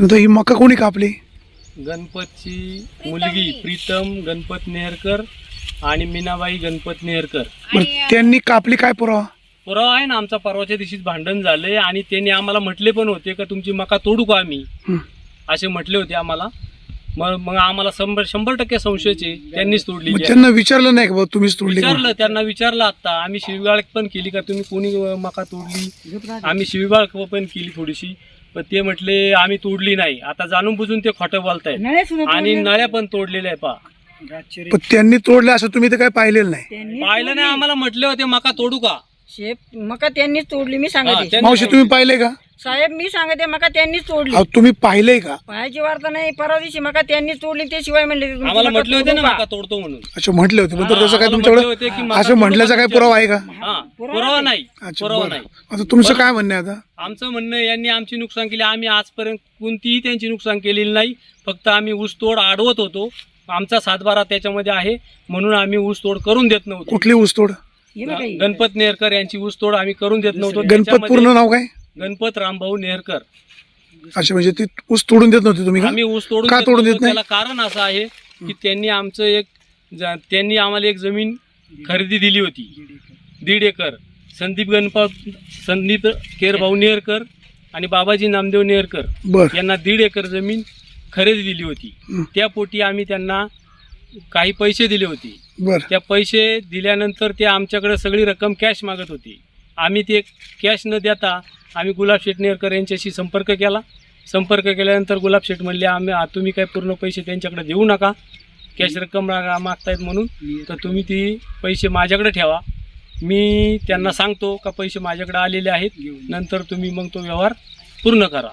नंतर ही मका कोणी कापली? गणपतची मुलगी प्रीतम गणपत नेहरकर आणि मीनाबाई गणपत नेहरकर बरं त्यांनी कापली काय पुरावा? पुरावा आहे ना आमचा परवाच्या दिवशीच भांडण झालंय आणि त्यांनी आम्हाला म्हटले पण होते का तुमची मका तोडू का आम्ही? हं. असे म्हटले होते आम्हाला. मग मग आम्हाला शंभर शंभर टक्के संशयच त्यांनीच तोडली मग त्यांना विचारलं नाही का बाबा तुम्हीच तोडली का? विचारलं त्यांना विचारलं आता. आम्ही शिवीगाळ पण केली का? तुम्ही कोणी मका तोडली? आम्ही शिवीगाळ पण केली थोडीशी. पण ते म्हटले आम्ही तोडली नाही. आता जाणून बुजून ते खोटं बोलतायत. आणि नळ्या पण तोडलेल्या आहे पा पण त्यांनी तोडलं असं तुम्ही तर काय पाहिलेलं नाही. पाहिलं नाही आम्हाला म्हटले होते मका तोडू का? शेप मका त्यांनीच तोडली मी त्यांनी- मावशी तुम्ही पाहिले का? साहेब मी सांगते मका त्यांनीच तोडली. अहो, तुम्ही पाहिलंय का? पाहायची वार्ता नाही परवा दिवशी मका त्यांनीच तोडली ते शिवाय म्हणले तुमची आम्हाला मका म्हटले होते ना तोडू? मका तोडतो म्हणून. अच्छा म्हटले होते. पण हा, तर त्याचं काय आम्हाला म्हटले होते की तुमच्याकडं मका असं म्हटल्याचा काय पुरावा आहे का? हा पुरावा नाही अच्छा पुरावा बरं. नाही. आता तुमचं काय म्हणणं आहे आता? आमचं म्हणणं आहे, यांनी आमची नुकसान केली. आम्ही आजपर्यंत कोणतीही त्यांची नुकसान केलेली नाही. फक्त आम्ही ऊसतोड आडवत होतो. आमचा सातबारा त्याच्यामध्ये आहे. म्हणून आम्ही ऊसतोड करून देत नव्हतो. कुठली ऊसतोड हे बघा हे. गणपत नेरकर यांची ऊसतोड आम्ही करून देत नव्हतो. गणपत त्याच्यामध्ये पूर्ण नाव काय? गणपत रामभाऊ नेरकर. अच्छा म्हणजे ती ऊस तोडून देत नव्हती तुम्ही का? आम्ही ऊस तोडून का देत तोडून देत नव्हतो. नाही? त्याला कारण असं आहे की त्यांनी आमचं एक ज- त्यांनी आम्हाला एक जमीन खरेदी दिली होती. दीड एकर. संदीप गणपत संदीप केरभाऊ नेरकर आणि बाबाजी नामदेव नेरकर बर. यांना दीड एकर जमीन खरेदी दिली होती. हं. त्या पोटी आम्ही त्यांना काही पैसे दिले होते. बर. त्या पैसे दिल्यानंतर ते आमच्याकडे सगळी रक्कम कॅश मागत होती. आम्ही ते कॅश न देता आम्ही गुलाब शेठ नेरकर यांच्याशी संपर्क केला. संपर्क केल्यानंतर गुलाब शेठ म्हणले आम्ही तुम्ही काय पूर्ण पैसे त्यांच्याकडे देऊ नका. कॅश रक्कम मागतायत म्हणून. तर तुम्ही ती पैसे माझ्याकडे ठेवा. मी त्यांना सांगतो का पैसे माझ्याकडे आलेले आहेत. नंतर तुम्ही मग तो व्यवहार पूर्ण करा.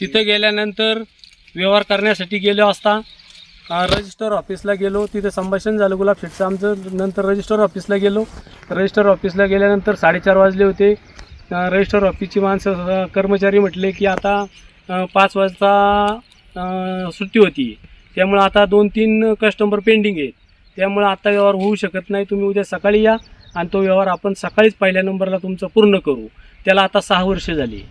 तिथं गेल्यानंतर व्यवहार करण्यासाठी गेलो असता रजिस्टर ऑफिसला गेलो. तिथे संभाषण झालं गुलाब शेटचं. आमचं नंतर रजिस्टर ऑफिसला गेलो. रजिस्टर ऑफिसला गेल्यानंतर साडेचार वाजले होते. रजिस्टर ऑफिसची माणसं कर्मचारी म्हटले की आता पाच वाजता सुट्टी होती. त्यामुळं आता दोन तीन कस्टमर पेंडिंग आहेत. त्यामुळं आता व्यवहार होऊ शकत नाही. तुम्ही उद्या सकाळी या आणि तो व्यवहार आपण सकाळीच पहिल्या नंबरला तुमचा पूर्ण करू. त्याला आता सहा वर्ष झाली.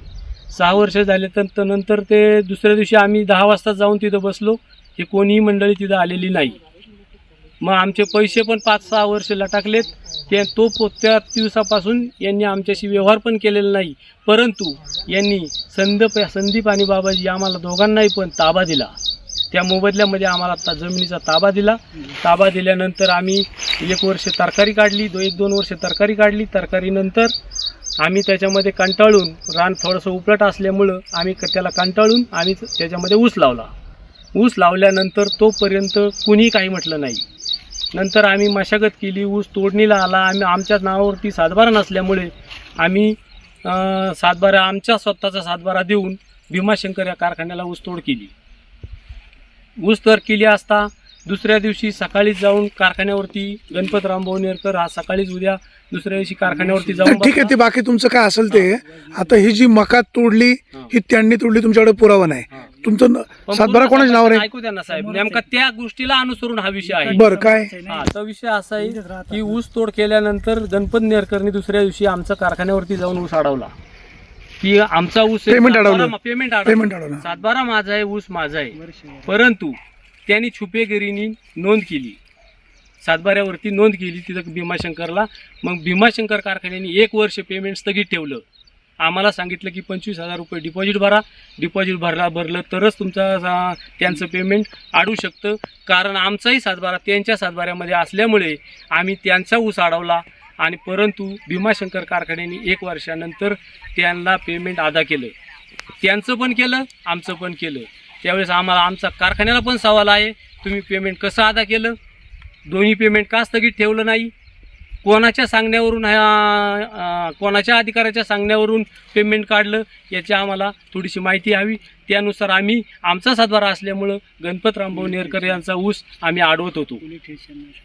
सहा वर्ष झाले तर तर नंतर ते दुसऱ्या दिवशी आम्ही दहा वाजता जाऊन तिथं बसलो. की कोणीही मंडळी तिथं आलेली नाही. मग आमचे पैसे पण पाच सहा वर्ष टाकलेत ते तो पो- त्या दिवसापासून यांनी आमच्याशी व्यवहार पण केलेला नाही. परंतु यांनी संदीप संदीप आणि बाबाजी आम्हाला दोघांनाही पण ताबा दिला. त्या मोबदल्यामध्ये आम्हाला आता जमिनीचा ताबा दिला. ताबा दिल्यानंतर आम्ही एक वर्ष तरकारी काढली दो एक दोन वर्ष तरकारी काढली. तरकारीनंतर आम्ही त्याच्यामध्ये कंटाळून रान थोडंसं उपलट असल्यामुळं आम्ही क- त्याला कंटाळून आम्ही त्याच्यामध्ये ऊस लावला. ऊस लावल्यानंतर तोपर्यंत कुणी काही म्हटलं नाही नंतर आम्ही मशागत केली ऊस तोडणीला आला आम्ही आमच्या नावावरती सातबारा नसल्यामुळे आम्ही सातबारा आमच्या स्वतःचा सातबारा देऊन भीमाशंकर या कारखान्याला ऊस तोड केली ऊस तर केली असता दुसऱ्या दिवशी सकाळीच जाऊन कारखान्यावरती गणपत रामभाऊ नेरकर हा सकाळीच उद्या दुसऱ्या दिवशी कारखान्यावरती जाऊन ठीक आहे ते. बाकी तुमचं काय असेल ते आता ही जी मका तोडली हा. त्यांनी तोडली तुमच्याकडे पुरावा नाही. तुमचं सातबारा कोणाच्या नावावर आहे? ऐकू द्या ना साहेब. नेमका त्या गोष्टीला अनुसरून हा विषय आहे. बरं काय? हा तर विषय असा आहे की ऊस तोड केल्यानंतर गणपत नेरकरनी दुसऱ्या दिवशी आमचा कारखान्यावरती जाऊन ऊस अडवला. की आमचा ऊस अडवलं. पेमेंट. पेमेंट अडवलं. सातबारा माझा आहे ऊस माझा आहे. परंतु त्यांनी छुपेगिरीनी नोंद केली. सातबाऱ्यावरती नोंद केली तिथं भीमाशंकरला. मग भीमाशंकर कारखान्याने एक वर्ष पेमेंट स्थगित ठेवलं. आम्हाला सांगितलं की पंचवीस हजार रुपये डिपॉझिट भरा. डिपॉझिट भरला भरलं तरच तुमचा त्यांचं पेमेंट अडू शकतं. कारण आमचाही सातबारा त्यांच्या सातबाऱ्यामध्ये असल्यामुळे आम्ही त्यांचा ऊस अडवला आणि परंतु भीमाशंकर कारखान्याने एक वर्षानंतर त्यांना पेमेंट अदा केलं. त्यांचं पण केलं आमचं पण केलं. त्यावेळेस आम्हाला आमचा कारखान्याला पण सवाल आहे तुम्ही पेमेंट कसं अदा केलं? दोन्ही पेमेंट का स्थगित ठेवलं नाही? कोणाच्या सांगण्यावरून ह्या- कोणाच्या अधिकाऱ्याच्या सांगण्यावरून पेमेंट काढलं याची आम्हाला थोडीशी माहिती हवी. त्यानुसार आम्ही आमचा सातबारा असल्यामुळं गणपत रामभाऊ नेरकर यांचा ऊस आम्ही अडवत होतो.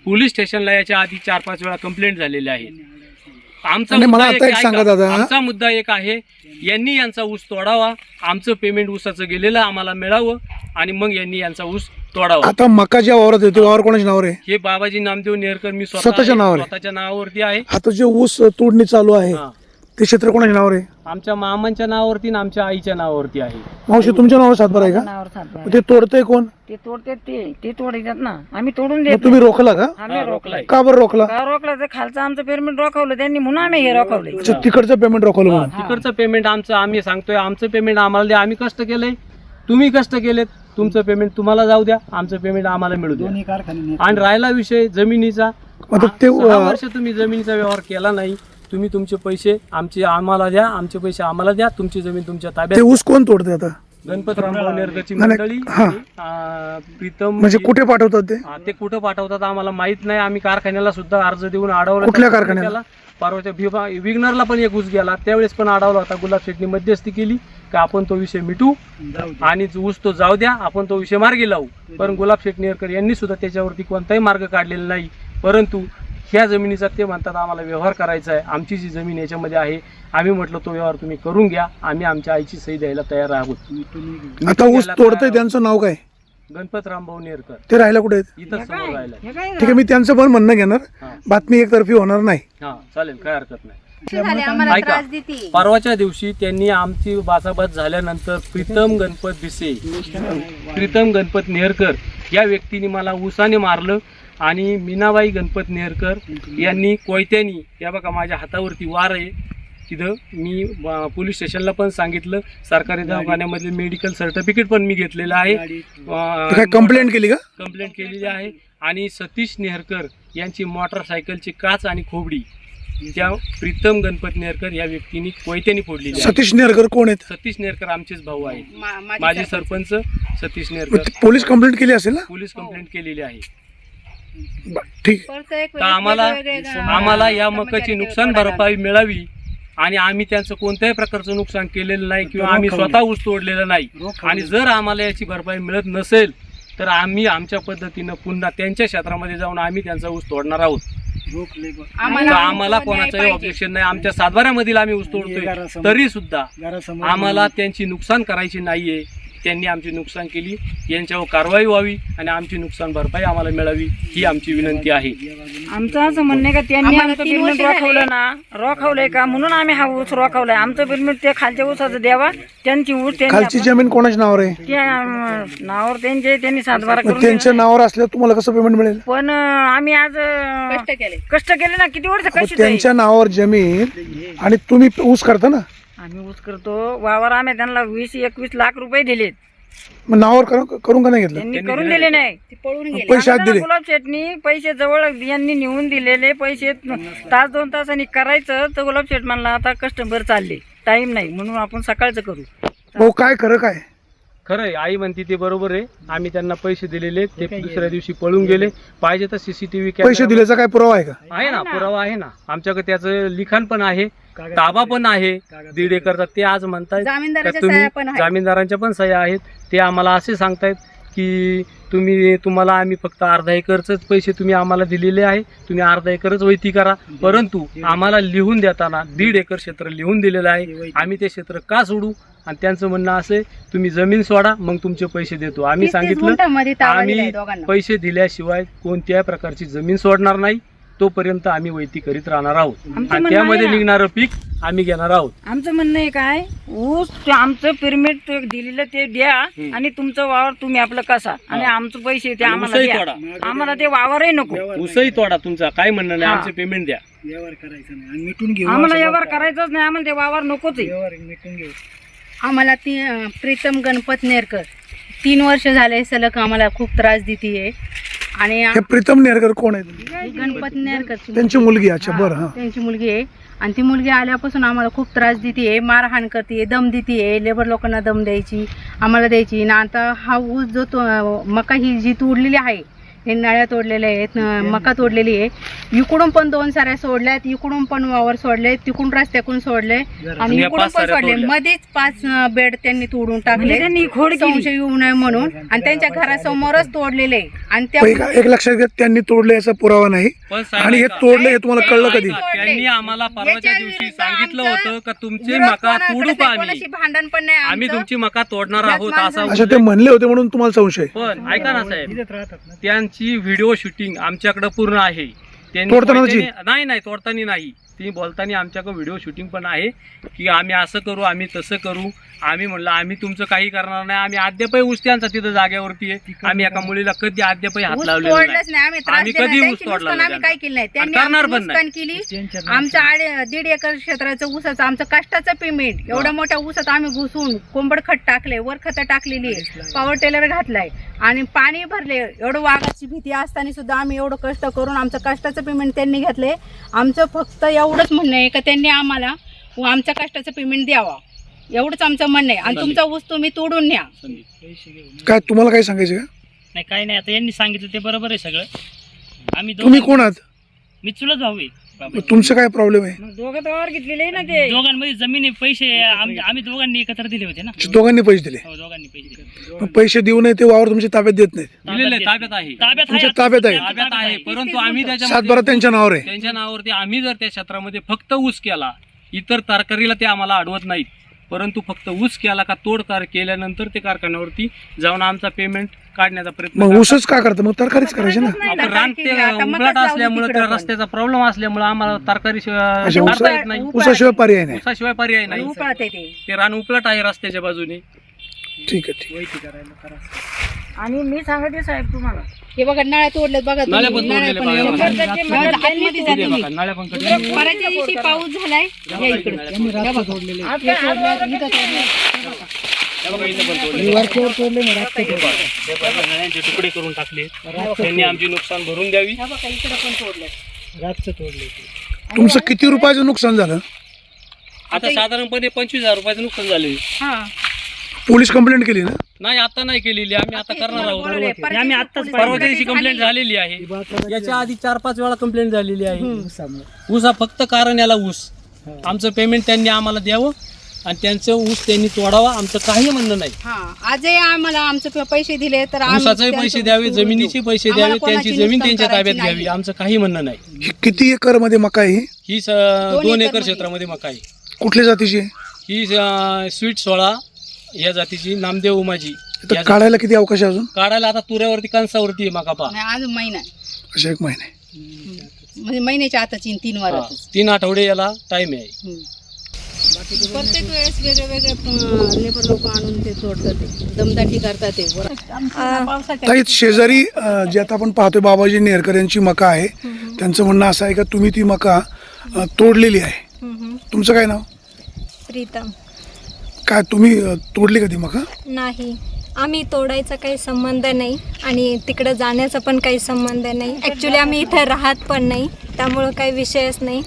पोलीस स्टेशनला याच्या आधी चार पाच वेळा कंप्लेंट झालेल्या आहेत आमचा आणि मला मुद्दा आता एक आहे सांगा का? दादा. आमचा मुद्दा एक आहे यांनी यांचा ऊस तोडावा आमचं पेमेंट ऊसाचं गेलेलं आम्हाला मिळावं आणि मग यांनी यांचा ऊस तोडावा आता मका ज्या वावरात आहे ते वावर कोणाच्या नावावर आहे हे बाबाजी नामदेव नेरकर मी स्वतः स्वतःच्या नावावर आहे? स्वतःच्या नावावरती आहे आता जे ऊस तोडणी चालू आहे हा. ते क्षेत्र कोणाच्या नावावर आहे? आमच्या मामांच्या नावावरती आणि आमच्या आईच्या नावावरती आहे. मावशी तुमच्या नावावर सातबारा आहे का? नावावर सातबारा. मग ते तोडतंय कोण? ते तोडते ते ते तोडतात ना. आम्ही तोडून मग देत तुम्ही रोखला का? आम्ही हा, रोखलाय रोखलाय. का बरं रोखला? का रोखला? तर खालचं आमचं पेमेंट रोखवलं. त्यांनी म्हणून आम्ही हे रोखवलंय. अच्छा तिकडचं पेमेंट रोखवलं म्हणून. तिकडचं पेमेंट आमचं आम्ही सांगतोय आमचं पेमेंट आम्हाला द्या. आम्ही कष्ट केलंय. तुम्ही कष्ट केलेत. तुमचं पेमेंट तुम्हाला जाऊ द्या. आमचं पेमेंट आम्हाला मिळू द्या. आणि राहिला विषय जमिनीचा. आता ते सहा अं, वर्ष तुम्ही जमिनीचा व्यवहार केला नाही. तुम्ही तुमचे पैसे आमचे आम्हाला द्या आमचे पैसे आम्हाला द्या तुमची जमीन तुमच्या ते ताब्यात ऊस कोण तोडते आता? गणपतराव नाही, नाही, मंडळी हा. प्रीतम म्हणजे कुठे पाठवतात ते? हा, ते कुठं पाठवतात आम्हाला माहीत नाही. आम्ही कारखान्याला सुद्धा अर्ज देऊन अडवला कुठल्या त्या कारखान्याला? त्याला परवाच्या भीमा विग्नरला पण एक ऊस गेला. त्यावेळेस पण अडवला होता. गुलाब शेटनी मध्यस्थी केली का आपण तो विषय मिटू. आणि जो ऊस तो जाऊ द्या. आपण तो विषय मार्गी लावू. पण गुलाब शेट नेरकर यांनी सुद्धा त्याच्यावरती कोणताही मार्ग काढलेला नाही. परंतु ह्या जमिनीचा ते म्हणतात आम्हाला व्यवहार करायचा आहे. आमची जी जमीन याच्यामध्ये आहे आम्ही म्हटलं तो व्यवहार तुम्ही करून घ्या. आम्ही आमच्या आईची सही द्यायला तयार आहोत. आता ऊस तोडतंय त्यांचं नाव काय? गणपत रामभाऊ नेरकर. ते राहायला कुठे आहेत? इथं समोर राहिला. हे ठीक आहे मी त्यांचं पण म्हणणं घेणार. हा. बातमी एकतर्फी होणार नाही. हा चालेल काय हरकत नाही. झाले आम्हाला ऐका. त्रास देते परवाच्या दिवशी त्यांनी आमची बाचाबाच झाल्यानंतर प्रीतम गणपत भिसे प्रीतम गणपत नेहरकर या व्यक्तीने मला उसाने मारलं. आणि मीनाबाई गणपत नेहरकर यांनी कोयत्यानी या बघा माझ्या हातावरती वार आहे. तिथं मी पोलीस स्टेशनला पण सांगितलं. सरकारी दवाखान्यामधले मेडिकल सर्टिफिकेट पण मी घेतलेलं आहे. कंप्लेंट केली का? कंप्लेंट केलेली आहे. आणि सतीश नेहरकर यांची मोटरसायकलची काच आणि खोबडी त्या प्रीतम गणपत नेहरकर या व्यक्तीने कोयत्याने फोडलेली आहे. सतीश नेरकर कोण आहेत? सतीश नेरकर आमचेच भाऊ आहेत. माझी सरपंच. सतीश नेरकर. पोलीस कंप्लेंट केली असेल ना? पोलीस कंप्लेंट केलेली आहे. ठीक. आहे. परत एक तर आम्हाला वेगवेगळे गा- आम्हाला या मकाची नुकसान. भरपाई मिळावी आणि आम्ही त्यांचं कोणत्याही प्रकारचं नुकसान केलेलं नाही किंवा आम्ही स्वतः ऊस तोडलेलं नाही. आणि जर आम्हाला याची भरपाई मिळत नसेल तर आम्ही आमच्या पद्धतीनं पुन्हा त्यांच्या क्षेत्रामध्ये जाऊन आम्ही त्यांचा ऊस तोडणार आहोत. तर आम्हाला कोणाचंही पाहिजे. ऑब्जेक्शन नाही. आमच्या सातबाऱ्यामधील आम्ही ऊस तोडतोय. तरी सुद्धा आम्हाला त्यांची नुकसान करायची नाहीये. त्यांनी आमची नुकसान केली यांच्यावर कारवाई व्हावी आणि आमची नुकसान भरपाई आम्हाला मिळावी ही आमची विनंती आहे. आमचं असं म्हणणं आहे का त्यांनी आमचं तीन पेमेंट वर्ष रोखवलं ना रोखवलंय का? म्हणून आम्ही हा ऊस रोखवलाय. आमचं पेमेंट ते खालच्या ऊसाचं द्यावा त्यांची ऊस खालची जमीन कोणाच्या नावावर आहे? त्या नावावर त्यांचे त्यांनी सातबारा मग करून त्यांच्या. नावावर असल्यावर तुम्हाला कसं पेमेंट मिळेल? पण आम्ही आज कष्ट केले. कष्ट केले ना किती वर्ष मग कशी त्यांच्या नावावर जमीन आणि तुम्ही ऊस करता ना? आम्ही ऊस करतो. वावर आम्ही त्यांना वीस एकवीस लाख रुपये दिलेत. मग नावावर करून करून का नाही घेतलं? त्यांनी करून दिले दिले नाही. ते पळून गेले. पैसे आत दिले. गुलाब शेटनी पैसे जवळ यांनी नेऊन दिलेले. पैसे तास दोन तासांनी करायचं तर गुलाब शेट म्हणला आता कस्टमर चालले. टाइम नाही म्हणून आपण सकाळचं करू. भाऊ काय खरं काय? खरं आहे आई म्हणते ते बरोबर आहे. आम्ही त्यांना पैसे दिलेले ते दुसऱ्या दिवशी पळून गेले. पाहिजे तर सीसीटीव्ही पैसे दिल्याचा काय पुरावा आहे का? आहे ना पुरावा आहे ना. आमच्याकडे त्याचं लिखाण पण आहे ताबा पण आहे. दीड एकरचा ते आज जामीनदाराच्या तुम्ही सह्या पण आहेत. जामीनदारांच्या पण सह्या आहेत. ते आम्हाला असे सांगतायत की तुम्ही तुम्हाला आम्ही फक्त अर्धा एकरचंच पैसे तुम्ही आम्हाला दिलेले आहे. तुम्ही अर्धा एकरच वैती करा. परंतु आम्हाला लिहून देताना दीड एकर क्षेत्र लिहून दिलेलं आहे. आम्ही ते क्षेत्र का सोडू? आणि त्यांचं म्हणणं असे तुम्ही जमीन सोडा मग तुमचे पैसे देतो. आम्ही सांगितलं आम्ही. पैसे दिल्याशिवाय कोणत्याही प्रकारची जमीन सोडणार नाही. तोपर्यंत आम्ही वैती करीत राहणार आहोत. आणि त्यामध्ये. निघणारं पीक आम्ही घेणार आहोत. आमचं म्हणणं आहे काय ऊस ते आमचं पेमेंट ते दिलेलं ते द्या हम्म. आणि तुमचं वावर तुम्ही आपलं कसा. आणि. आमचं पैसे ते आम्हाला. आम्हाला ते वावरही नको. उसही तोडा तुमचा. काय म्हणणं नाही. आमचे पेमेंट द्या. आम्हाला व्यवहार करायचाच नाही. आम्हाला ते वावर नकोच आहे. आम्हाला ती प्रीतम गणपत नेरकर. तीन वर्ष झाले सलग आम्हाला खूप त्रास देते आणि हे प्रीतम नेरकर कोण आहेत गणपत नेरकर. त्यांची मुलगी अच्छा बरं हा. त्यांची मुलगी आहे. आणि ती मुलगी आल्यापासून आम्हाला खूप त्रास देते मारहाण करते दम देते लेबर लोकांना दम द्यायची आम्हाला द्यायची. ना आता हा ऊस जो तो मका ही जी तोडलेली आहे हे नळ्या तोडलेल्या आहेत मका तोडलेली आहे. इकडून पण दोन साऱ्या सोडल्यात इकडून पण वावर सोडले तिकडून रस्त्याकडून सोडले आणि इकडून पण सोडले. मध्येच पाच बेड त्यांनी तोडून म्हणजे टाकले त्यांनी खोड येऊ नये म्हणून. आणि त्यांच्या घरासमोरच तोडलेले. आहे. आणि त्या एका- लक्षात घ्या त्यांनी तोडले याचा पुरावा नाही. आणि हे. तोडले हे तुम्हाला कळलं कधी? त्यांनी आम्हाला परवाच्या दिवशी सांगितलं होतं का तुमची मका तोडू का भांडण पण नाही आम्ही. तुमची मका तोडणार आहोत असा ते म्हणले होते म्हणून तुम्हाला संशय पण ऐका ना साहेब त्यांची व्हिडिओ शूटिंग आमच्याकडे पूर्ण आहे. त्यांनी नाही नाही तोडताना नाही. ती बोलताना आमच्याकडे व्हिडिओ शूटिंग पण आहे की आम्ही असं करू आम्ही तसं करू. आम्ही म्हणलं आम्ही तुमचं काही करणार नाही. आम्ही अद्यापही ऊस त्यांचा तिथं जागेवरती आहे. आम्ही एका मुलीला कधी अद्यापही हात नाही. आम्ही कधी. ऊस तोडला आम्ही काय केलं नाही. त्यांनी करणार आमची पण नाही. केली. आमचं आडे दीड एकर क्षेत्राचं ऊसाचं आमचं कष्टाचं पेमेंट एवढ्या मोठ्या ऊसात आम्ही घुसून कोंबड खत टाकले वर खतं टाकलेली आहे पॉवर टेलर घातलाय आणि पाणी भरले एवढं वाघाची भीती असताना सुद्धा आम्ही एवढं कष्ट करून आमचं कष्टाचं पेमेंट त्यांनी घेतले आमचं फक्त एवढंच म्हणणं आहे का त्यांनी आम्हाला आमच्या कष्टाचं पेमेंट द्यावा. एवढंच आमचं म्हणणं आहे. आणि तुमचा ऊस तुम्ही तोडून न्या. काय तुम्हाला काय सांगायचं का? नाही काही नाही. आता यांनी सांगितलं ते बरोबर आहे सगळं. आम्ही तुम्ही दोघं कोण आहात? मी चुलत भाऊ आहे. मग. तुमचं काय प्रॉब्लेम आहे? मग दोघं तर घेतलेले आहे ना ते. दोघांमध्ये जमिनी पैसे आम- आम्ही दोघांनी एकत्र दिले होते ना. दोघांनी पैसे दिले. हो दोघांनी पैसे दिले. मग पैसे देऊ नये ते वावर तुमच्या ताब्यात देत नाहीत. दिलेलं आहे, ताब्यात आहे. ताब्यात तुमच्या आहे ताब्यात आहे. ताब्यात आहे. परंतु आम्ही सातबारा त्याच्यामध्ये त्यांच्या नावावर आहे. त्यांच्या नावावरती आम्ही जर त्या क्षेत्रामध्ये फक्त ऊस केला इतर तरकारीला ते आम्हाला अडवत नाहीत. परंतु फक्त ऊस केला का तोड कार केल्यानंतर ते कारखान्यावरती जाऊन आमचा पेमेंट काढण्याचा प्रयत्न मग. ऊसच का करतं मग तरकारीच करायची ना आपण रान ते उंबराट असल्यामुळे त्या रस्त्याचा प्रॉब्लेम असल्यामुळे आम्हाला तरकारी शिवाय करता येत नाही ऊसाशिवाय पर्याय नाही ऊसाशिवाय पर्याय नाही उकळते ते ते रान उपलट आहे रस्त्याच्या बाजूने ठीक आहे ठीक आहे. आणि मी सांगते साहेब तुम्हाला हे बघा नळ्या तोडल्यात बघा तुम्ही. नाल्या पण नळ्या तोडलेल्या पण बघा. एवढ्या. शंभर टक्के नळ्या मतदान आतमध्ये त्यांनी जा ते तुम्ही. बघा, नळ्या पण कटल्या. बऱ्याच दिवशी पाऊस झालाय या इकडे बघा. आज काय आज वाजता किती बघा, नळ्यांचे तुकडे करून टाकले. त्यांनी आमची नुकसान भरून द्यावी. हे बघा, इकडे पण तोडले. तुमचं किती रुपयाचं नुकसान झालं? आता साधारणपणे पंचवीस हजार रुपयाचं नुकसान झाले. हा. पोलीस कंप्लेंट केली ना? नाही आता नाही केलेली. आम्ही आता करणार. आहोत आम्ही आत्ताच परवा दिवशी. कंप्लेंट झालेली आहे. याच्या आधी चार पाच वेळा कंप्लेंट झालेली आहे. ऊस हा फक्त कारण याला ऊस. आमचं पेमेंट त्यांनी आम्हाला द्यावं. आणि त्यांचं ऊस त्यांनी तोडावा आमचं काही म्हणणं नाही. हा आजही आम्हाला आमचे पैसे दिले तर आम्ही ऊसाचे त्यांचं पैसे द्यावे जमिनीचे देऊ. पैसे आम्हाला द्यावे त्यांची कोणाची जमीन नुकसान त्यांच्या ताब्यात करायची घ्यावी नाही. आमचं काही म्हणणं नाही. ही किती एकरमध्ये मका आहे ही? ही स- दोन एकर एकरमध्ये. क्षेत्रामध्ये मका आहे. कुठल्या जातीची आहे? ही स्वीट सोळा या जातीची नामदेव उमाजी तर या काढायला किती अवकाश आहे अजून? काढायला आता तुऱ्यावरती कणसावरती आहे मका पा नाही अजून महिना आहे. अशा एक महिने म्हणजे महिन्याच्या आताची आणि तीन वारात तीन आठवडे याला टाइम आहे. प्रत्येक वेळेस वेगळे वेगळे लेबर लोक आणून ते तोडतात ते. दमदाटी करतात ते. ताई शेजारी अं, जे आता आपण पाहतोय बाबाजी नेरकर यांची मका आहे त्यांचं म्हणणं असं आहे का तुम्ही ती मका अं, तोडलेली आहे? तुमचं काय नाव? प्रीतम. काय तुम्ही अं, तोडली का ती मका? नाही. आम्ही तोडायचा काही संबंध नाही आणि तिकडं जाण्याचा पण काही संबंध नाही. ॲक्च्युली आम्ही इथं राहत पण नाही त्यामुळं काही विषयच नाही.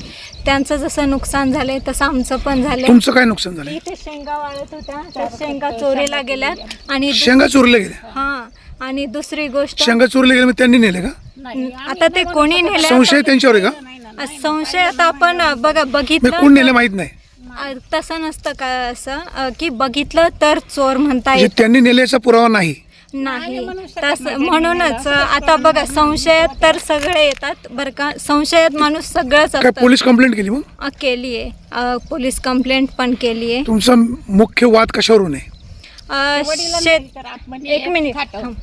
त्यांचं जसं नुकसान झालंय तसं आमचं पण झालंय. तुमचं काय नुकसान झालं इथे शेंगा वाळत होत्या त्या शेंगा चोरीला गेल्यात आणि दु- शेंगा चोरल्या गेल्या? हां आणि दुसरी गोष्ट शेंगा चोरल्या गेल्या मग त्यांनी नेले का? आता ते कोणी नेलं? संशय त्यांच्यावर आहे का? संशय आता आपण बघा मग बघितलं कोण नेले माहीत नाही? तसं नसतं का असं? की बघितलं तर चोर म्हणता म्हणजे येत. त्यांनी नेल्याचा पुरावा नाही. नाही. तस म्हणूनच आता बघा संशयात तर सगळे येतात. बरं का संशयात माणूस सगळंच काय असतं. पोलीस कंप्लेंट केली मग? केली आहे. पोलीस कंप्लेंट पण केली आहे. तुमचा मुख्य वाद कशावरून आहे? अ, शेत एक मिनिट. थांब.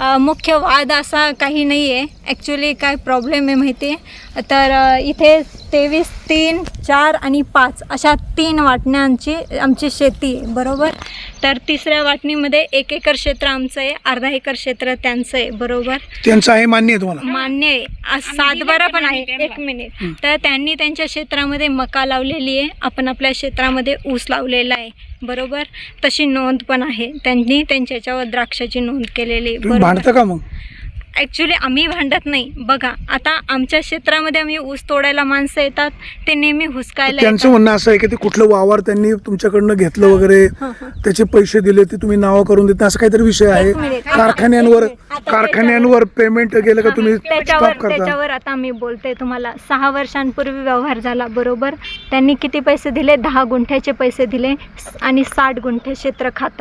अ, मुख्य वाद असा काही नाही आहे ॲक्च्युली काय प्रॉब्लेम आहे माहिती आहे तर अ, इथे तेवीस तीन चार आणि पाच अशा तीन वाटण्यांची आमची शेती आहे बरोबर? तर तिसऱ्या वाटणीमध्ये एक एकर क्षेत्र आमचं आहे अर्धा एकर क्षेत्र त्यांचं आहे बरोबर? त्यांचं आहे मान्य आहे तुम्हाला? मान्य आहे. सातबारा पण आहे एक मिनिट. तर त्यांनी त्यांच्या क्षेत्रामध्ये मका लावलेली आहे. आपण आपल्या क्षेत्रामध्ये ऊस लावलेला आहे बरोबर? तशी नोंद पण आहे. त्यांनी त्यांच्या याच्यावर द्राक्षाची नोंद केलेली आहे तुम्ही भांडता का मग? ॲक्च्युली आम्ही भांडत नाही. बघा आता आमच्या क्षेत्रामध्ये आम्ही ऊस तोडायला माणसं येतात ते नेहमी हुसकायला त्यांचं म्हणणं असं आहे की ते कुठलं वावर त्यांनी तुमच्याकडनं घेतलं वगैरे. त्याचे पैसे दिले ते तुम्ही नावं करून देता असं काहीतरी विषय आहे. कारखान्यांवर कारखान्यांवर पेमेंट गेलं का तुम्ही त्याच्यावर आता मी बोलते तुम्हाला. सहा वर्षांपूर्वी व्यवहार झाला बरोबर? त्यांनी किती पैसे दिले? दहा गुंठ्याचे पैसे दिले आणि साठ गुंठे क्षेत्र खात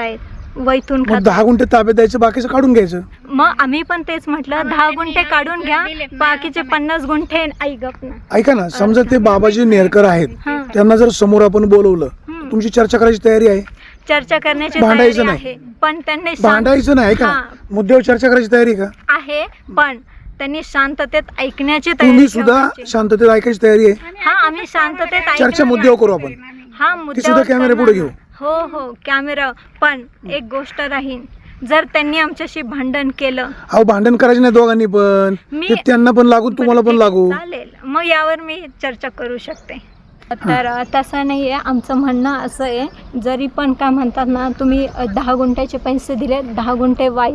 वैथून मग खात दहा गुंठे ताब्यात द्यायचं बाकीचं काढून घ्यायचं मग आम्ही पण तेच म्हटलं दहा गुंठे काढून घ्या बाकीचे पन्नास गुंठे आई गप ना ऐका ना समजा ते बाबाजी नेरकर आहेत हां. त्यांना जर समोर आपण बोलवलं. तुमची चर्चा करायची तयारी आहे चर्चा करण्याची भांडायचं तयारी नाही. आहे पण त्यांनी सांग- भांडायचं नाही ऐका हां. मुद्द्यावर चर्चा करायची तयारी आहे का आहे पण त्यांनी शांततेत ऐकण्याची तुम्ही तयारी सुद्धा ठेवायची. शांततेत ऐकायची तयारी आहे हा आम्ही शांततेत चर्चा मुद्द्यावर करू आपण हा ती सुद्धा मुद्द्यावर कॅमेरा पुढे घेऊ. हो हो कॅमेरा. पण एक गोष्ट राहील जर त्यांनी आमच्याशी भांडण केलं. अहो भांडण करायचे नाही दोघांनी पण. मी- ते त्यांना पण लागू तुम्हाला पण लागू. चालेल. मग यावर मी चर्चा करू शकते. तर तसं नाही आहे आमचं म्हणणं असं आहे जरी पण काय म्हणतात ना तुम्ही दहा गुंठ्याचे पैसे दिले दहा गुंठे वाय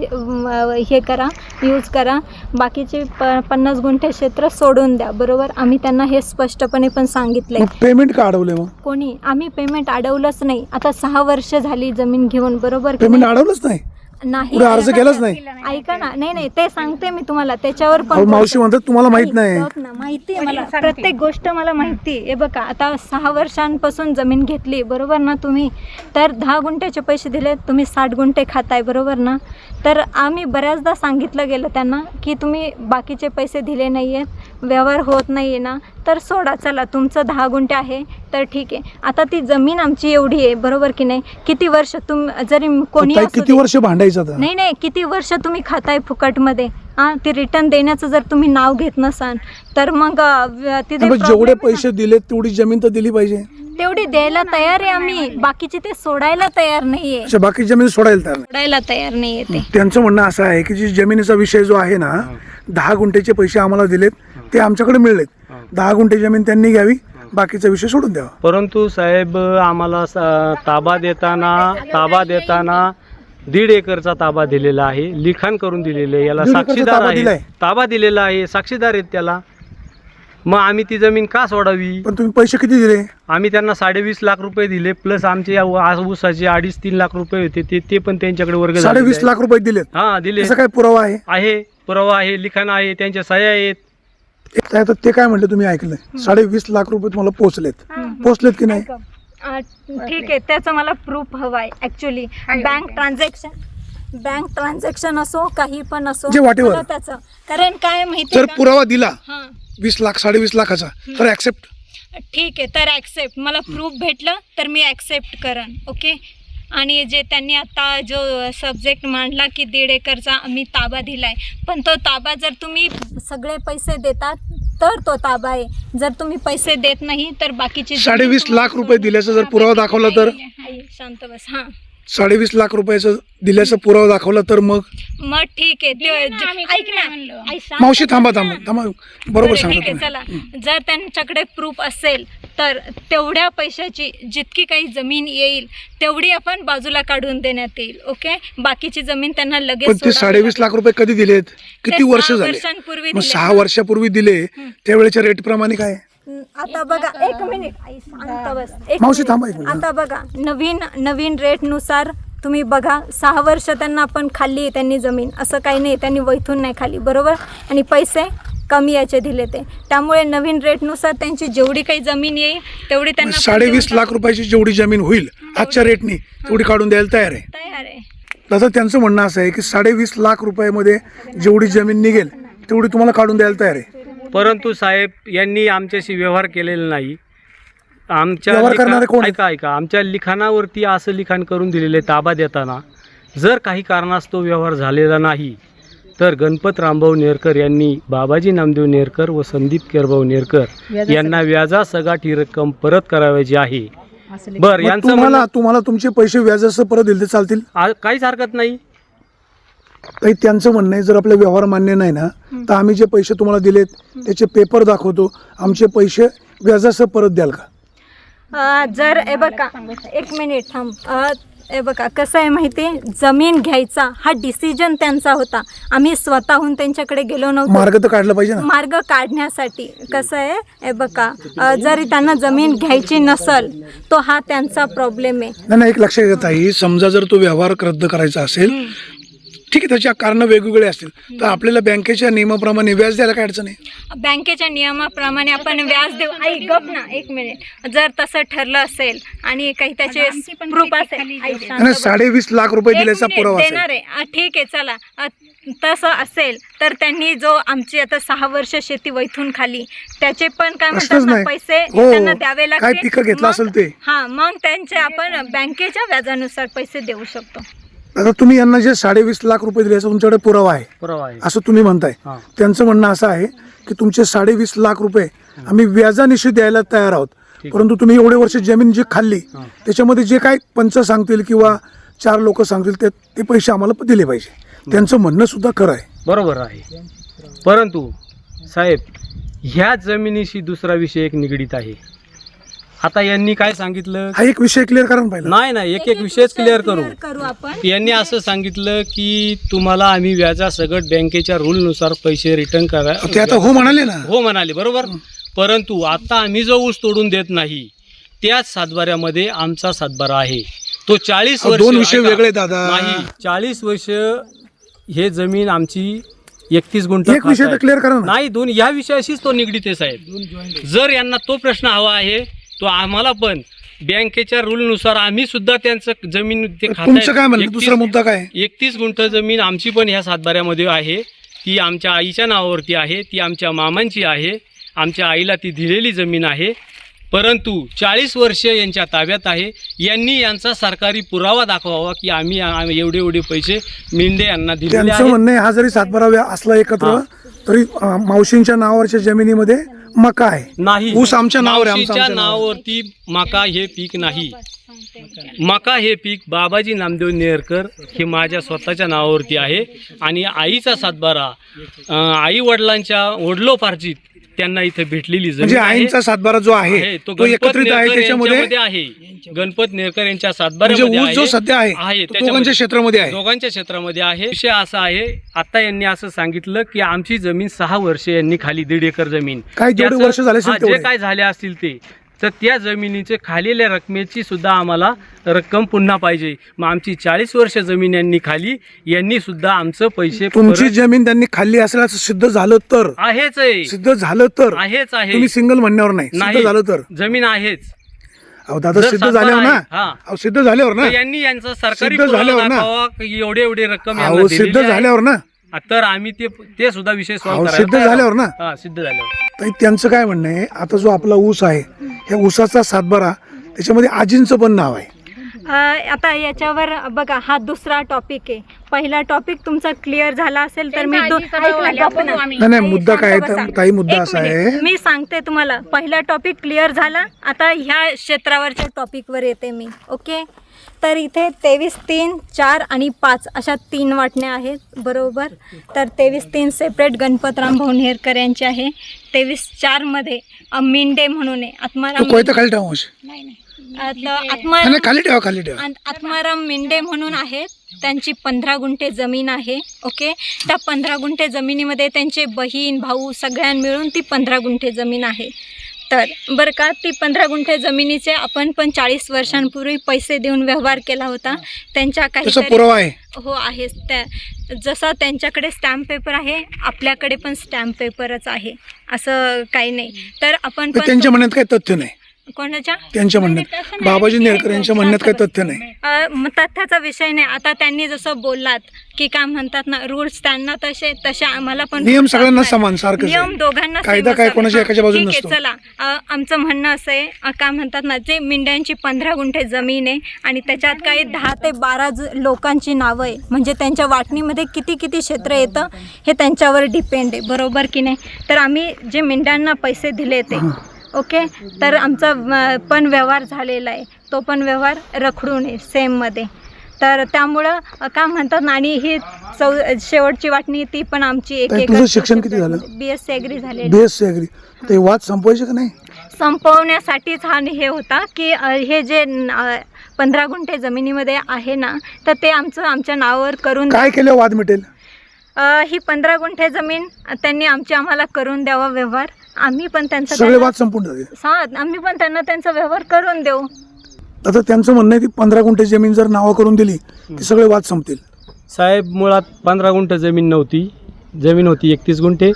हे करा यूज करा. बाकीचे प पन्नास गुंठे क्षेत्र सोडून द्या बरोबर? आम्ही त्यांना हे स्पष्टपणे पण सांगितले पेमेंट का अडवले मग? कोणी? आम्ही पेमेंट अडवलंच नाही. आता सहा वर्ष झाली जमीन घेऊन बरोबर पेमेंट? अडवलंच नाही. नाही. पुढे अर्ज केलाच नाही. ऐका ना. नाही नाही. ते सांगते मी तुम्हाला. त्याच्यावर पण मावशी. म्हणतात तुम्हाला माहीत नाही. बघ ना माहिती आहे मला. प्रत्येक गोष्ट मला माहिती आहे. हे बघा आता सहा वर्षांपासून जमीन घेतली बरोबर ना तुम्ही? तर दहा गुंठ्याचे पैसे दिले तुम्ही साठ गुंठे खाताय बरोबर ना? तर आम्ही बऱ्याचदा सांगितलं गेलं त्यांना की तुम्ही बाकीचे पैसे दिले नाही आहेत व्यवहार होत नाही आहे ना तर सोडा चला तुमचं दहा गुंठे आहे तर ठीक आहे. आता ती जमीन आमची एवढी आहे बरोबर की नाही? किती वर्ष तुम जरी कोणी किती वर्ष भांडायचं नाही नाही किती वर्ष तुम्ही खाताय फुकटमध्ये? हां ते रिटर्न देण्याचं जर तुम्ही नाव घेत नसाल तर मग तिथे जेवढे. पैसे दिले तेवढी जमीन तर दिली पाहिजे. तेवढी द्यायला तयार आहे आम्ही. बाकीचे ते सोडायला तयार नाहीये. अशा बाकी जमीन सोडायला तयार नाही. सोडायला तयार नाहीये ते. त्यांचं म्हणणं असं आहे की जी जमिनीचा विषय जो आहे ना दहा गुंठेचे पैसे आम्हाला दिलेत ते आमच्याकडे मिळलेत. दहा गुंठे जमीन त्यांनी घ्यावी बाकीचा विषय सोडून द्यावा. परंतु साहेब आम्हाला स- ताबा देताना ताबा देताना दीड एकरचा ताबा दिलेला आहे. लिखाण करून दिलेलं आहे. याला दीड एकरचा साक्षीदार ताबा आहे. दिलाय? ताबा दिलेला आहे साक्षीदार आहेत त्याला. मग आम्ही ती जमीन का सोडावी? पण तुम्ही पैसे किती दिले? आम्ही त्यांना साडेवीस लाख रुपये दिले प्लस आमचे या आज ऊसाचे अडीच तीन लाख रुपये होते ते ते पण त्यांच्याकडे वर्ग झालेले साडेवीस आहे. लाख रुपये दिलेत. हा दिले त्याचा काय पुरावा आहे? आहे पुरावा आहे लिखाण आहे त्यांच्या सह्या आहेत. एक काय तर ते काय म्हटलं तुम्ही ऐकलं? साडेवीस लाख रुपये तुम्हाला पोहोचलेत पोहोचलेत की नाही? अ, ठीक आहे त्याचं मला प्रूफ हवं आहे actually bank transaction bank transaction असो काही पण असो जे whatever. मला त्याचं. कारण काय माहिती जर पुरावा दिला हां. वीस लाख साडेवीस लाखाचा. तर ऍक्सेप्ट ठीक आहे तर ॲक्सेप्ट मला प्रूफ भेटलं तर मी ॲक्सेप्ट करन ओके आणि जे त्यांनी आता जो सब्जेक्ट मांडला की दीड एकरचा मी ताबा दिलाय. पण तो ताबा जर तुम्ही सगळे पैसे देतात तर तो ताबा आहे. जर तुम्ही पैसे देत नाही तर बाकीची साडेवीस लाख रुपये दिल्याचा जर पुरावा दाखवला तर? शांत बस हां. साडेवीस लाख रुपयाचं दिल्याचा पुरावा दाखवला तर मग? मग ठीक आहे. ते ज- ऐक ना. आई, शांत मावशी. थांबा थांबा. थांबा. बरोबर बरं, सांगता ठीक आहे तुम्ही. चला. जर त्यांच्याकडे प्रूफ असेल तर तेवढ्या पैशाची जितकी काही जमीन येईल तेवढी आपण बाजूला काढून देण्यात येईल ओके बाकीची जमीन त्यांना पण लगेच ते सोडावी साडेवीस लाख रुपये कधी दिलेत? किती वर्ष सहा झाले? वर्षांपूर्वी मग दिले. सहा वर्षापूर्वी दिले त्यावेळेच्या रेट प्रमाणे काय. आता बघा एक मिनिट. आई शांत बस. एक मावशी मिनिट. थांबा एक मिनिट. आता बघा नवीन नवीन रेटनुसार तुम्ही बघा सहा वर्ष त्यांना आपण खाल्ली त्यांनी जमीन. असं काही नाही त्यांनी वैथून नाही खाली बरोबर? आणि पैसे कमी याचे दिले ते. त्यामुळे नवीन रेटनुसार त्यांची जेवढी काही जमीन येईल तेवढी त्यांना साडेवीस लाख रुपयाची जेवढी जमीन होईल आजच्या रेटनी तेवढी काढून द्यायला तयार आहे. तयार आहे. दादा त्यांचं म्हणणं असं आहे की साडेवीस लाख रुपयामध्ये जेवढी जमीन निघेल तेवढी तुम्हाला काढून द्यायला तयार आहे. परंतु साहेब यांनी आमच्याशी व्यवहार केलेला नाही. आमच्या व्यवहार लिखा- करणारे कोण आहेत? ऐका ऐका. आमच्या लिखाणावरती असं लिखाण करून दिलेले ताबा देताना जर काही कारणास्तव व्यवहार झालेला नाही तर गणपत रामभाऊ नेरकर यांनी बाबाजी नामदेव नेरकर व संदीप केरभाऊ नेरकर यांना व्याजा सगाट ही रक्कम परत करावयाची आहे. बर मग यांचं तुम्हाला म्हणणं- तुम्हाला तुमचे पैसे व्याजासह परत दिले तर चालतील? आ- काहीच हरकत नाही. काही त्यांचं म्हणणं आहे जर आपले व्यवहार मान्य नाही ना तर आम्ही जे पैसे तुम्हाला दिलेत त्याचे पेपर दाखवतो. आमचे पैसे व्याजासह परत द्याल का? अ, जर हे बघा एक मिनिट थांब. अ, हे बघा कसं आहे माहिती आहे? जमीन घ्यायचा हा डिसिजन त्यांचा होता. आम्ही स्वतःहून त्यांच्याकडे गेलो नव्हतो. मार्ग तर काढला पाहिजे ना. मार्ग काढण्यासाठी. कसं आहे? हे बघा अ, जरी त्यांना जमीन घ्यायची नसल तो हा त्यांचा प्रॉब्लेम आहे. नाही नाही एक लक्षात घेत आहे समजा जर तो व्यवहार रद्द करायचा असेल ठीक आहे त्याच्या कारण वेगवेगळे असतील. तर आपल्याला बँकेच्या नियमाप्रमाणे व्याज द्यायला काय अडचण आहे? बँकेच्या नियमाप्रमाणे आपण व्याज देऊ. आई गप ना एक मिनिट. जर तसं ठरलं असेल आणि काही त्याचे प्रूफ असेल आई, शांत आणि बस. साडेवीस लाख रुपये एक दिल्याचा मिनिट पुरावा असेल. देणार आहे. ठीक आहे चला. तसं असेल तर त्यांनी जो आमची आता सहा वर्ष शेती वैथून खाली त्याचे पण काय म्हणतात प्रश्नच ना नाही. पैसे हो. त्यांना द्यावे लागते काय पिकं घेतलं मग- असेल ते. हा मग त्यांचे आपण बँकेच्या व्याजानुसार पैसे देऊ शकतो. आता तुम्ही यांना जे साडेवीस लाख रुपये दिले याचा तुमच्याकडे पुरावा आहे. पुरावा आहे. असं तुम्ही म्हणताय. हा. त्यांचं म्हणणं असं आहे की तुमचे साडेवीस लाख रुपये आम्ही व्याजानिशी द्यायला तयार आहोत. ठीक. परंतु तुम्ही एवढे वर्ष जमीन जी खाल्ली हा. त्याच्यामध्ये जे काय पंच सांगतील किंवा चार लोक सांगतील ते ते पैसे आम्हाला दिले पाहिजे. त्यांचं म्हणणं सुद्धा खरं आहे. बरोबर आहे. परंतु साहेब ह्या जमिनीशी दुसरा विषय एक निगडीत आहे. आता यांनी काय सांगितलं? हा एक विषय क्लिअर करा ना पहिला. नाही नाही एक एक विषयच क्लिअर करू. करू आपण. यांनी असं सांगितलं की तुम्हाला आम्ही व्याजासकट बँकेच्या रूलनुसार पैसे रिटर्न करा ते आता हो म्हणाले ना. हो म्हणाले बरोबर? परंतु आता आम्ही जो ऊस तोडून देत नाही त्याच सातबाऱ्यामध्ये आमचा सातबारा आहे. तो चाळीस वर्ष दोन विषय ऐका. वेगळे दादा. नाही चाळीस वर्ष हे जमीन आमची एकतीस गुंठ एक विषय तर क्लिअर करा ना. नाही दोन या विषयाशीच तो निगडीत आहे साहेब. जर यांना तो प्रश्न हवा आहे तो आम्हाला पण. बँकेच्या रूलनुसार आम्ही सुद्धा त्यांचं जमीन ते तुमचं काय दुसरा मुद्दा काय? एकतीस गुंठ जमीन आमची पण ह्या सातबाऱ्यामध्ये आहे. ती आमच्या आईच्या नावावरती आहे. ती आमच्या मामांची आहे. आमच्या आईला ती दिलेली जमीन आहे. परंतु चाळीस वर्ष यांच्या ताब्यात आहे. यांनी यांचा सरकारी पुरावा दाखवावा की आम्ही एवढे एवढे पैसे मिंडे यांना आहेत. म्हणणं हा जरी सातबारा असला एकत्र. तरी मावशींच्या नावावरच्या जमिनीमध्ये मका आहे. नाही. ऊस आमच्या नावावर आहे, आमचं मावशीच्या आमच्या नावावर. नावावरती मका हे पीक नाही. मका हे पीक बाबाजी नामदेव नेरकर हे माझ्या स्वतःच्या नावावरती आहे. आणि आईचा सातबारा आई वडिलांच्या वडलोपार्जित त्यांना इथे भेटलेली म्हणजे आहे. आईंचा सातबारा जो आहे तो गणपत एकत्रित आहे नेरकर त्याच्यामध्ये यांच्यामध्ये आहे गणपत नेरकर यांच्या म्हणजे सातबाऱ्यामध्ये ऊस जो आहे. सध्या आहे आहे तो त्याच्यामध्ये. दोघांच्या क्षेत्रामध्ये आहे दोघांच्या क्षेत्रामध्ये आहे विषय असा आहे आता यांनी असं सांगितलं की आमची जमीन सहा वर्ष यांनी खाली दीड एकर जमीन काय जेवढे वर्ष झाले असेल हा, जे तेवढे. काय झाले असतील ते तर त्या जमिनीचे खालेल्या रकमेची सुद्धा आम्हाला रक्कम पुन्हा पाहिजे. मग आमची चाळीस वर्ष जमीन यांनी खाली यांनी सुद्धा आमचं पैसे तुमची जमीन त्यांनी खाल्ली असेल असं सिद्ध झालं तर? आहेच आहे. सिद्ध झालं तर? आहेच आहे. तुम्ही सिंगल म्हणण्यावर नाही. सिद्ध नाही. झालं तर? जमीन आहेच. अहो दादा जर सिद्ध झाल्यावर ना? आहे, हा. अहो सिद्ध झाल्यावर ना? तर यांनी यांचा सरकारी सिद्ध पुरावा झाल्यावर ना. की एवढे एवढे रक्कम यांना अहो दिलेली सिद्ध आहे. झाल्यावर ना? तर आम्ही ते ते सुद्धा विषय अहो, सॉल्व्ह सिद्ध झाल्यावर ना. हा सिद्ध झाल्यावर. तर त्यांचं काय म्हणणं आहे? आता जो आपला ऊस आहे ह्या ऊसाचा सातबारा त्याच्यामध्ये आजींचं पण नाव आहे. आता याच्यावर बघा हा दुसरा टॉपिक आहे. पहिला टॉपिक तुमचा क्लिअर झाला असेल तर मी. नाही मुद्दा काय. ताई मुद्दा असा. आहे. मी सांगते तुम्हाला. पहिला टॉपिक क्लिअर झाला. आता ह्या क्षेत्रावरच्या टॉपिकवर येते मी. ओके तर इथे तेवीस तीन चार आणि पाच अशा तीन वाटण्या आहेत बरोबर? तर तेवीस तीन सेपरेट गणपतराम भवनेरकर यांचे आहे. तेवीस चारमध्ये अ, मिंडे म्हणून आहे. तो आत्माराम कोयता खाली ठेवा मावशी. आत्मा नाही, नाही, खाली ठेवा खाली ठेवा. आत- आत्माराम मेंढे म्हणून आहेत. त्यांची पंधरा गुंठे जमीन आहे ओके? त्या पंधरा गुंठे जमिनीमध्ये त्यांचे बहीण भाऊ सगळ्यां मिळून ती पंधरा गुंठे जमीन आहे. तर बरं का ती पंधरा गुंठे जमिनीचे आपण पण चाळीस वर्षांपूर्वी पैसे देऊन व्यवहार केला होता. त्यांच्या त्याचा काही पुरावा आहे. हो आहे. त्या जसा त्यांच्याकडे स्टॅम्प पेपर आहे आपल्याकडे पण स्टॅम्प पेपरच आहे. असं काही नाही. तर आपण पण पण त्यांच्या म्हणण्यात काही तथ्य नाही. कोणाच्या? त्यांच्या म्हणण्यात. बाबाजी नेरकर यांच्या म्हणण्यात काही तथ्य नाही. अ, म- तथ्याचा विषय नाही. आता त्यांनी जसं बोललात की काय म्हणतात ना रूल्स त्यांना तसे तसे आम्हाला पण नियम rules सगळ्यांना आहेत. समान सारखंच आहे. नियम दोघांना कायदा same काय असावे. कोणाच्या हा, एकाच्या बाजूने ठीक आहे, नसतो. चला. अ, आमचं म्हणणं असं आहे अ, काय म्हणतात ना जे मेंढ्यांची पंधरा गुंठे जमीन आहे आणि त्याच्यात काही दहा ते बारा ज लोकांची नावं आहे म्हणजे त्यांच्या वाटणीमध्ये किती किती क्षेत्र येतं हे त्यांच्यावर डिपेंड आहे. बरोबर की नाही? तर आम्ही जे मेंढ्यांना पैसे दिले ते ओके? तर आमचा पण व्यवहार झालेला आहे. तो पण व्यवहार रखडून आहे सेममध्ये तर त्यामुळं काय म्हणतात आणि ही चौ शेवटची वाटणी ती पण आमची एक ताई, एक तुझं शिक्षण किती झालं? बी एस सी ॲग्री झालेली बेस अग्री ते वाद संपवायचे का नाही? संपवण्यासाठीच हा हे होता की अ, हे जे पंधरा गुंठे जमिनीमध्ये आहे ना तर ते आमचं आमच्या नावावर करून काय केलं वाद मिटेल? अ, ही पंधरा गुंठे जमीन त्यांनी आमची आम्हाला करून द्यावा व्यवहार. आम्ही पण त्यांचा सगळे त्यांना- वाद संपून हा आम्ही पण त्यांना त्यांचा व्यवहार करून देऊ. आता त्यांचं म्हणणं आहे की पंधरा गुंठे जमीन जर नावं करून दिली की सगळे वाद संपतील. साहेब मुळात पंधरा गुंठ जमीन नव्हती. जमीन होती एकतीस गुंठे.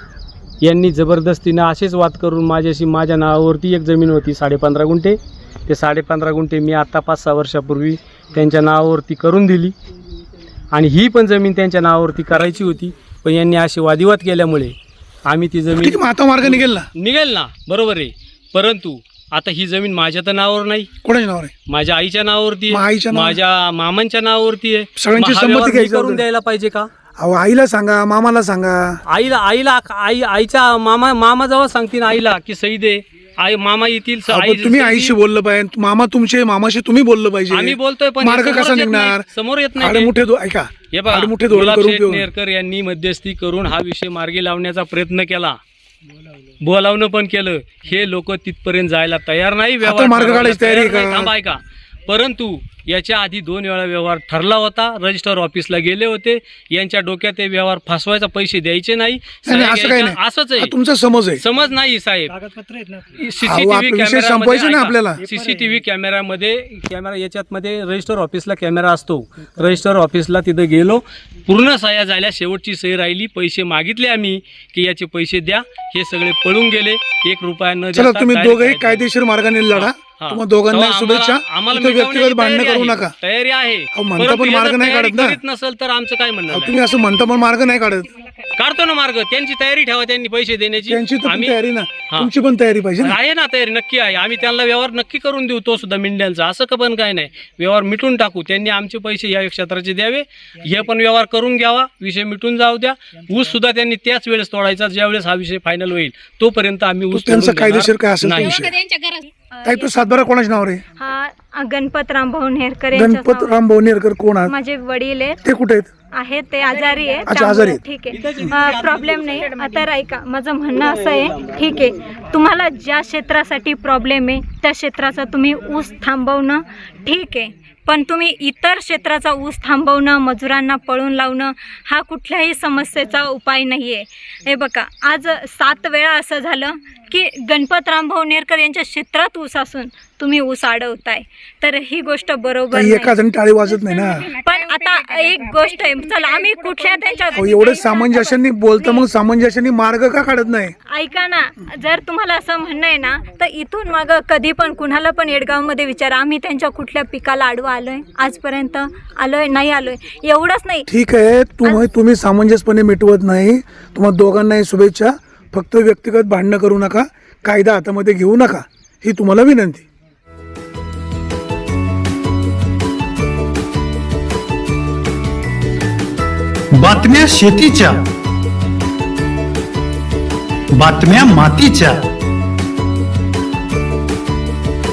यांनी जबरदस्तीनं असेच वाद करून माझ्याशी माझ्या नावावरती एक जमीन होती साडेपंधरा गुंठे. ते साडेपंधरा गुंठे मी आत्ता पाच सहा वर्षापूर्वी त्यांच्या नावावरती करून दिली. आणि ही पण जमीन त्यांच्या नावावरती करायची होती. पण यांनी असे वादिवाद केल्यामुळे आम्ही ती ठीक जमीन आहे मग आता मार्ग निघेल ना? निघेल ना बरोबर आहे. परंतु आता ही जमीन माझ्या तर नावावर नाही. कोणाच्या नावावर आहे? माझ्या आईच्या नावावरती मग आहे नावावर? माझ्या मामांच्या नावावरती आहे. सगळ्यांची मग हा संमती व्यवहार मी घ्यायची करून. द्यायला पाहिजे का? अहो आईला सांगा मामाला सांगा. आईला आईला आई आईच्या मामा मामा जेव्हा सांगतील आईला की सही दे. आई मामा येतील स- आई तुम्ही आईशी. बोललं पाहिजे मामा तुमचे मामाशी तुम्ही बोललं पाहिजे आम्ही बोलतोय पण मार्ग कसा येत निघणार नाही. समोर येत नाही ते. मोठे दो- ऐका हे बघा आडे मोठे धोरण गुलाब करून शेठ ठेवून नेरकर यांनी मध्यस्थी करून हा विषय मार्गी लावण्याचा प्रयत्न केला बोलावणं पण केलं हे लोक तिथपर्यंत जायला तयार नाही व्यवहार मार्ग काढायची तयारी आहे तयार नाही. का? थांबा ऐका परंतु याच्या आधी दोन वेळा व्यवहार ठरला होता. रजिस्टर ऑफिसला गेले होते. यांच्या डोक्यात ते व्यवहार फसवायचा पैसे द्यायचे नाही. असंच हा आहे तुमचा समज आहे. समज नाही साहेब. सीसीटीव्ही आपला? विषय संपवायचा ना आपल्याला. सीसीटीव्ही कॅमेरामध्ये कॅमेरा याच्यातमध्ये रजिस्टर ऑफिसला कॅमेरा असतो. रजिस्टर ऑफिसला तिथं गेलो. पूर्ण सह्या झाल्या. शेवटची सही राहिली. पैसे मागितले आम्ही की याचे पैसे द्या. हे सगळे पळून गेले. एक रुपया न तुम्ही दोघंही. कायदेशीर मार्गाने लढा. तुम्हाला दोघांना शुभेच्छा. आम्हाला- व्यक्तिगत भांडणं तयारी करू आहे. नका. तयारी आहे. म्हणता पण मार्ग नाही काढत ना. नसेल तर आमचं काय म्हणणं. तुम्ही असं म्हणता पण मार्ग नाही काढत. काढतो ना मार्ग. त्यांची तयारी ठेवा त्यांनी पैसे देण्याची. त्यांची तर पण आम्ही तयारी ना. हा. तुमची पण तयारी पाहिजे ना. आहे ना तयारी नक्की आहे. आम्ही त्यांना व्यवहार नक्की करून देऊ तो सुद्धा मिंड्यांचा असं का पण काय नाही. व्यवहार मिटून टाकू. त्यांनी आमचे पैसे या क्षेत्राचे द्यावे. हे पण व्यवहार करून घ्यावा. विषय मिटून जाऊ द्या. ऊस सुद्धा त्यांनी त्याच वेळेस तोडायचा. ज्या वेळेस हा विषय फायनल होईल तोपर्यंत आम्ही ऊस त्यांचा तोडून देणार कायदेशीर काय असेल तो नाही. विषय. ताई तो सातबारा कोणाच्या नावावर आहे? हा गणपत रामभाऊ नेरकर यांच्या गणपत नावावर. राम भवनेरकर कोण आहात? माझे वडील आहेत. ते कुठे आहेत? आहेत ते आजारी आहे अच्छा, आजारी आहेत. ठीक आहे. प्रॉब्लेम नाही. आता ऐका माझं म्हणणं असं आहे ठीक आहे. तुम्हाला ज्या क्षेत्रासाठी प्रॉब्लेम आहे त्या क्षेत्राचा तुम्ही ऊस थांबवणं ठीक आहे. पण तुम्ही इतर क्षेत्राचा ऊस थांबवणं मजुरांना पळून लावणं हा कुठल्याही समस्येचा उपाय नाही आहे हे बघा आज सात वेळा असं झालं की गणपत रामभाऊ नेरकर यांच्या क्षेत्रात ऊस असून तुम्ही ऊस अडवताय तर ही गोष्ट बरोबर एका जण टाळी वाजत नाही ना? पण आता एक गोष्ट आहे. चला आम्ही कुठल्या त्यांच्या एवढं सामंजस्याने बोलतं मग सामंजस्याने मार्ग का काढत नाही? ऐका ना जर तुम्हाला असं म्हणणं आहे ना तर इथून माग कधी पण कुणाला पण येडगावमध्ये विचारा. आम्ही त्यांच्या कुठल्या पिकाला आडवा आलोय? आजपर्यंत आलोय? नाही आलोय? एवढंच नाही. ठीक आहे तुम्ही तुम्ही सामंजस्यपणे मिटवत नाही. तुम्हाला दोघांनाही शुभेच्छा. फक्त व्यक्तिगत भांडणं करू नका कायदा हातामध्ये घेऊ नका ही तुम्हाला विनंती. बातम्या शेतीच्या बातम्या मातीच्या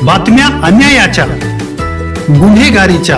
बातम्या अन्यायाच्या गुन्हेगारीच्या.